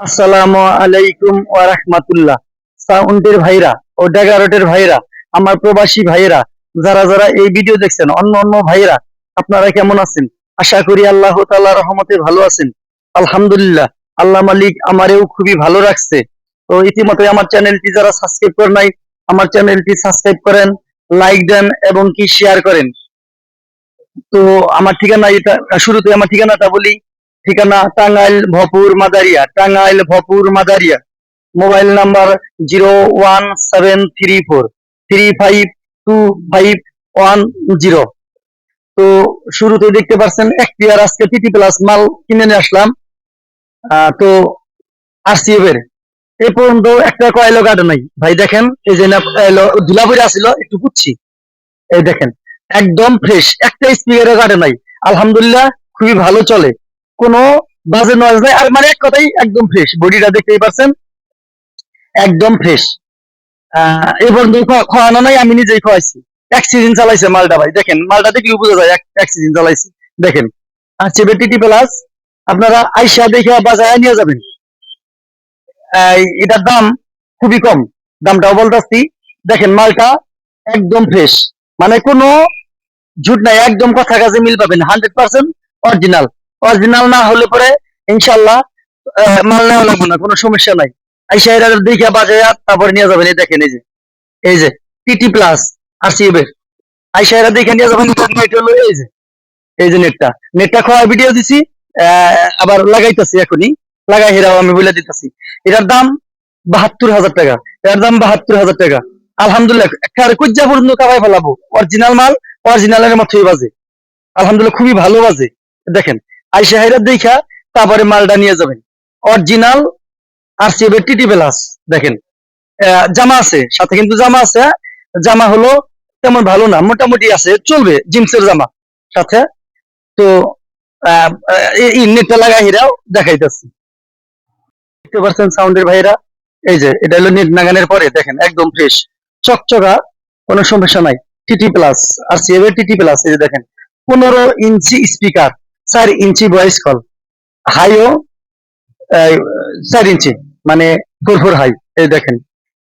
আসসালামু আলাইকুম ওয়া রাহমাতুল্লাহ। সাউন্ডের ভাইরা ও ডেগারটের ভাইরা, আমার প্রবাসী ভাইরা যারা যারা এই ভিডিও দেখছেন, অন্য অন্য ভাইরা আপনারা কেমন আছেন? আশা করি আল্লাহ তাআলা রহমতে ভালো আছেন। আলহামদুলিল্লাহ, আল্লাহ মালিক আমারেও খুবই ভালো রাখছে। তো ইতিমধ্যে আমার চ্যানেলটি যারা সাবস্ক্রাইব করেন নাই, আমার চ্যানেলটি সাবস্ক্রাইব করেন, লাইক দেন এবং কি শেয়ার করেন। তো আমার ঠিকানা এটা, শুরুতে আমার ঠিকানাটা বলি ঠিকানা Tangail Bhopur Madaria, Tangail Bhopur Madaria. Mobile number zero one seven three four, three five two five one zero. তো শুরুতে দেখতে পাচ্ছেন এক পেয়ার আজকে টিটি প্লাস মাল কিনে নিয়ে আসলাম। তো আরসিএফ এর। এ পর্যন্ত একটা কয়েলও কাটে নাই। ভাই দেখেন, এই যে ধুলাপুরে আসিল একটু পুচ্ছি এই দেখেন, একদম ফ্রেশ একটা স্পিকারও কাটে নাই। আলহামদুলিল্লাহ, খুবই ভালো চলে। কোনো বাজে নয়েজ নাই। আর মানে এক কথাই, একদম ফ্রেশ বডিটা দেখতেই পাচ্ছেন একদম ফ্রেশ এই পর্যন্ত খাওয়ানো নাই, আমি নিজেই খাওয়াইছি এক সিজন চালাইছে মালটা ভাই, দেখেন। মালটা দেখলে বোঝা যায়, এক- সিজন চালাইছে। দেখেন। আর চেবে টিটি প্লাস আপনারা আইসা দেখে বাজারে নিয়ে যাবেন। এটার দাম খুবই কম। দামটাও বলতেছি। দেখেন, মালটা একদম ফ্রেশ মানে কোনো ঝুট নাই, একদম কথা কাজে মিল পাবেন। হান্ড্রেড পার্সেন্ট অরিজিনাল অরিজিনাল না হলে পরে ইনশাল্লাহ মাল নেওয়া লাগবে না, কোনো সমস্যা নাই। আইসা বাজায় তারপরে নিয়ে যাবেন, এই দেখেন, এই যে এই যে টিটি প্লাস আর দেখে নিয়ে যাবেন নেট হলো, এই যে এই যে নেটটা নেটটা ভিডিও দিছি আবার লাগাইতেছি এখনই। লাগাই হেরাও, আমি বলে দিতেছি। এটার দাম বাহাত্তর হাজার টাকা। এটার দাম বাহাত্তর হাজার টাকা। আলহামদুলিল্লাহ, একটা কুজ্জা পর্যন্ত কাবাই ফেলাবো। অরিজিনাল মাল অরিজিনালের মতোই বাজে। আলহামদুলিল্লাহ, খুবই ভালো বাজে। দেখেন আইসা দেখা, তারপরে মালটা নিয়ে যাবেন। অরিজিনাল আর সিএবের টিটি প্লাস দেখেন। জামা আছে, সাথে কিন্তু জামা আছে জামা হলো তেমন ভালো না, মোটামুটি আছে, চলবে, জিন্সের জামা, সাথে। তো নেটটা লাগাই হিরাও দেখাইতেছি। দেখতে পাচ্ছেন সাউন্ডের ভাইরা? এই যে, এটা হলো নেট নাগানের পরে, দেখেন, একদম ফ্রেশ চকচকা, কোনো সমস্যা নাই। টিটি প্লাস আর সিএবের টিটি প্লাস এই যে দেখেন, পনেরো ইঞ্চি স্পিকার চার ইঞ্চি ভয়েস কল। হাইও চার ইঞ্চি মানে ফোর ফোর হাই এই দেখেন।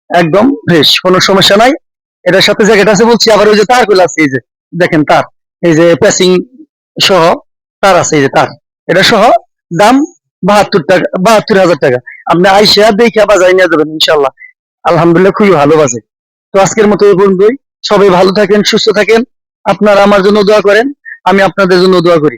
একদম ফ্রেশ কোনো সমস্যা নাই। এটার সাথে জ্যাকেট আছে বলছি, আবার ওই যে তারগুলো আছে, এই যে, দেখেন তার। এই যে প্যাসিং সহ তার আছে, এই যে তার। এটা সহ দাম বাহাত্তর টাকা, বাহাত্তর হাজার টাকা। আপনি আইসা দেখে বাজারে নিয়ে যাবেন ইনশাল্লাহ আলহামদুলিল্লাহ খুবই ভালো বাজে। তো আজকের মতো এই পর্যন্তই। সবাই ভালো থাকেন, সুস্থ থাকেন। আপনারা আমার জন্য দোয়া করেন, আমি আপনাদের জন্য দোয়া করি।